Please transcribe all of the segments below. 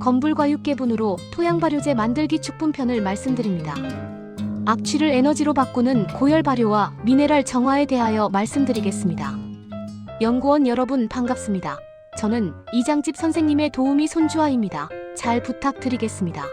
건불과 육개분으로 토양 발효제 만들기 축분편을 말씀드립니다. 악취를 에너지로 바꾸는 고열 발효와 미네랄 정화에 대하여 말씀드리겠습니다. 연구원 여러분 반갑습니다. 저는 이장집 선생님의 도우미 손주아입니다. 잘 부탁드리겠습니다.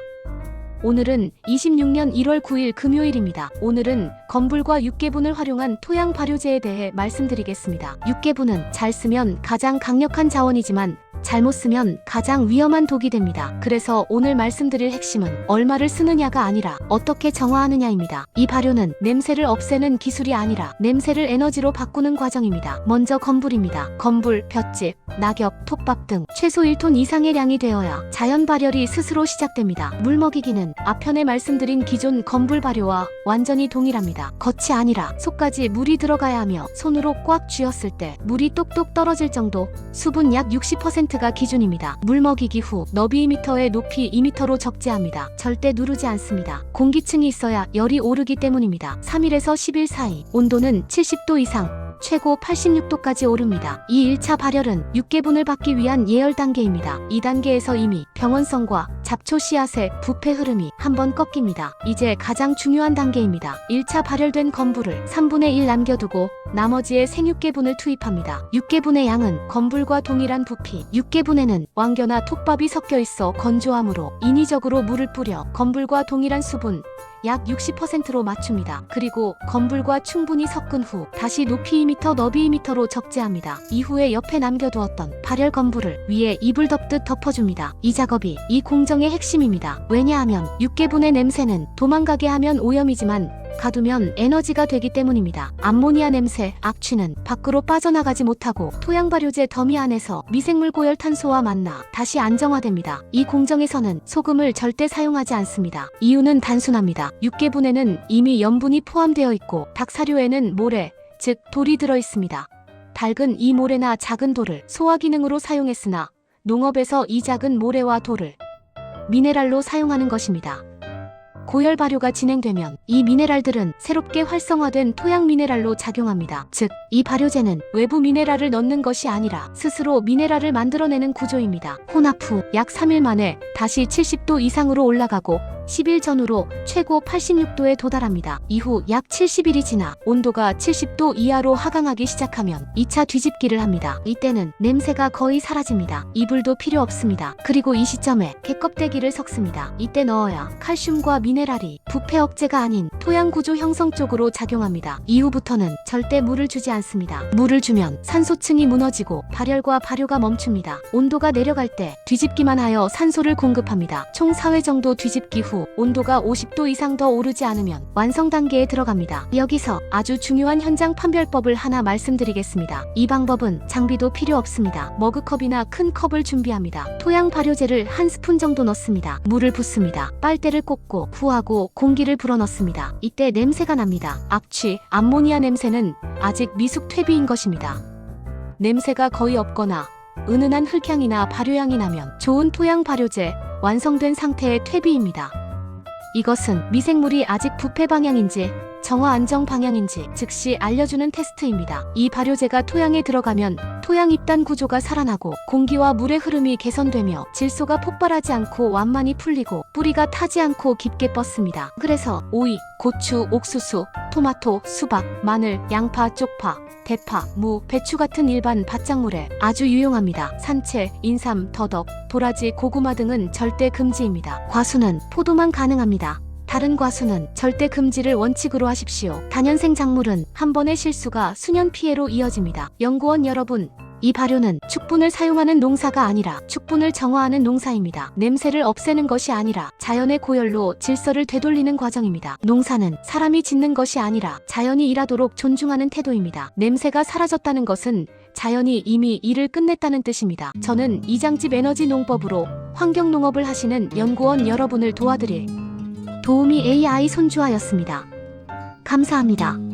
오늘은 26년 1월 9일 금요일입니다. 오늘은 건불과 육개분을 활용한 토양 발효제에 대해 말씀드리겠습니다. 육개분은 잘 쓰면 가장 강력한 자원이지만 잘못 쓰면 가장 위험한 독이 됩니다. 그래서 오늘 말씀드릴 핵심은 얼마를 쓰느냐가 아니라 어떻게 정화하느냐입니다. 이 발효는 냄새를 없애는 기술이 아니라 냄새를 에너지로 바꾸는 과정입니다. 먼저 건불입니다. 건불, 볏짚, 낙엽, 톱밥 등 최소 1톤 이상의 양이 되어야 자연 발열이 스스로 시작됩니다. 물 먹이기는 앞편에 말씀드린 기존 건불 발효와 완전히 동일합니다. 겉이 아니라 속까지 물이 들어가야 하며 손으로 꽉 쥐었을 때 물이 똑똑 떨어질 정도 수분 약 60%가 기준입니다. 물 먹이기 후 너비 2m의 높이 2m로 적재합니다. 절대 누르지 않습니다. 공기층이 있어야 열이 오르기 때문입니다. 3일에서 10일 사이 온도는 70도 이상 최고 86도까지 오릅니다. 이 1차 발열은 육개분을 받기 위한 예열 단계입니다. 2단계에서 이미 병원성과 잡초 씨앗의 부패 흐름이 한번 꺾입니다. 이제 가장 중요한 단계입니다. 1차 발열된 건불을 3분의 1 남겨두고 나머지의 생육개분을 투입합니다. 육개분의 양은 건불과 동일한 부피, 육개분에는 왕겨나 톱밥이 섞여 있어 건조함으로 인위적으로 물을 뿌려 건불과 동일한 수분, 약 60%로 맞춥니다. 그리고 건불과 충분히 섞은 후 다시 높이 2m, 너비 2m로 적재합니다. 이후에 옆에 남겨두었던 발열 건불을 위에 이불 덮듯 덮어줍니다. 이 작업이 이 공정의 핵심입니다. 왜냐하면 육개분의 냄새는 도망가게 하면 오염이지만 가두면 에너지가 되기 때문입니다. 암모니아 냄새, 악취는 밖으로 빠져나가지 못하고 토양 발효제 더미 안에서 미생물 고열 탄소와 만나 다시 안정화됩니다. 이 공정에서는 소금을 절대 사용하지 않습니다. 이유는 단순합니다. 육개분에는 이미 염분이 포함되어 있고 닭사료에는 모래, 즉 돌이 들어 있습니다. 닭은 이 모래나 작은 돌을 소화 기능으로 사용했으나 농업에서 이 작은 모래와 돌을 미네랄로 사용하는 것입니다. 고열 발효가 진행되면 이 미네랄들은 새롭게 활성화된 토양 미네랄로 작용합니다. 즉, 이 발효제는 외부 미네랄을 넣는 것이 아니라 스스로 미네랄을 만들어내는 구조입니다. 혼합 후 약 3일 만에 다시 70도 이상으로 올라가고 10일 전후로 최고 86도에 도달합니다. 이후 약 70일이 지나 온도가 70도 이하로 하강하기 시작하면 2차 뒤집기를 합니다. 이때는 냄새가 거의 사라집니다. 이불도 필요 없습니다. 그리고 이 시점에 개껍데기를 섞습니다. 이때 넣어야 칼슘과 미네랄이 부패 억제가 아닌 토양 구조 형성 쪽으로 작용합니다. 이후부터는 절대 물을 주지 않습니다. 물을 주면 산소층이 무너지고 발열과 발효가 멈춥니다. 온도가 내려갈 때 뒤집기만 하여 산소를 공급합니다. 총 4회 정도 뒤집기 후 온도가 50도 이상 더 오르지 않으면 완성 단계에 들어갑니다. 여기서 아주 중요한 현장 판별법을 하나 말씀드리겠습니다. 이 방법은 장비도 필요 없습니다. 머그컵이나 큰 컵을 준비합니다. 토양 발효제를 한 스푼 정도 넣습니다. 물을 붓습니다. 빨대를 꽂고 후하고 공기를 불어넣습니다. 이때 냄새가 납니다. 악취, 암모니아 냄새는 아직 미숙 퇴비인 것입니다. 냄새가 거의 없거나 은은한 흙향이나 발효향이 나면 좋은 토양 발효제 완성된 상태의 퇴비입니다. 이것은 미생물이 아직 부패 방향인지 정화 안정 방향인지 즉시 알려주는 테스트입니다. 이 발효제가 토양에 들어가면 토양 입단 구조가 살아나고 공기와 물의 흐름이 개선되며 질소가 폭발하지 않고 완만히 풀리고 뿌리가 타지 않고 깊게 뻗습니다. 그래서 오이, 고추, 옥수수, 토마토, 수박, 마늘, 양파, 쪽파, 대파, 무, 배추 같은 일반 밭작물에 아주 유용합니다. 산채, 인삼, 더덕, 도라지, 고구마 등은 절대 금지입니다. 과수는 포도만 가능합니다. 다른 과수는 절대 금지를 원칙으로 하십시오. 단연생 작물은 한 번의 실수가 수년 피해로 이어집니다. 연구원 여러분, 이 발효는 축분을 사용하는 농사가 아니라 축분을 정화하는 농사입니다. 냄새를 없애는 것이 아니라 자연의 고열로 질서를 되돌리는 과정입니다. 농사는 사람이 짓는 것이 아니라 자연이 일하도록 존중하는 태도입니다. 냄새가 사라졌다는 것은 자연이 이미 일을 끝냈다는 뜻입니다. 저는 이장집 에너지 농법으로 환경 농업을 하시는 연구원 여러분을 도와드릴 도우미 AI 손주아였습니다. 감사합니다.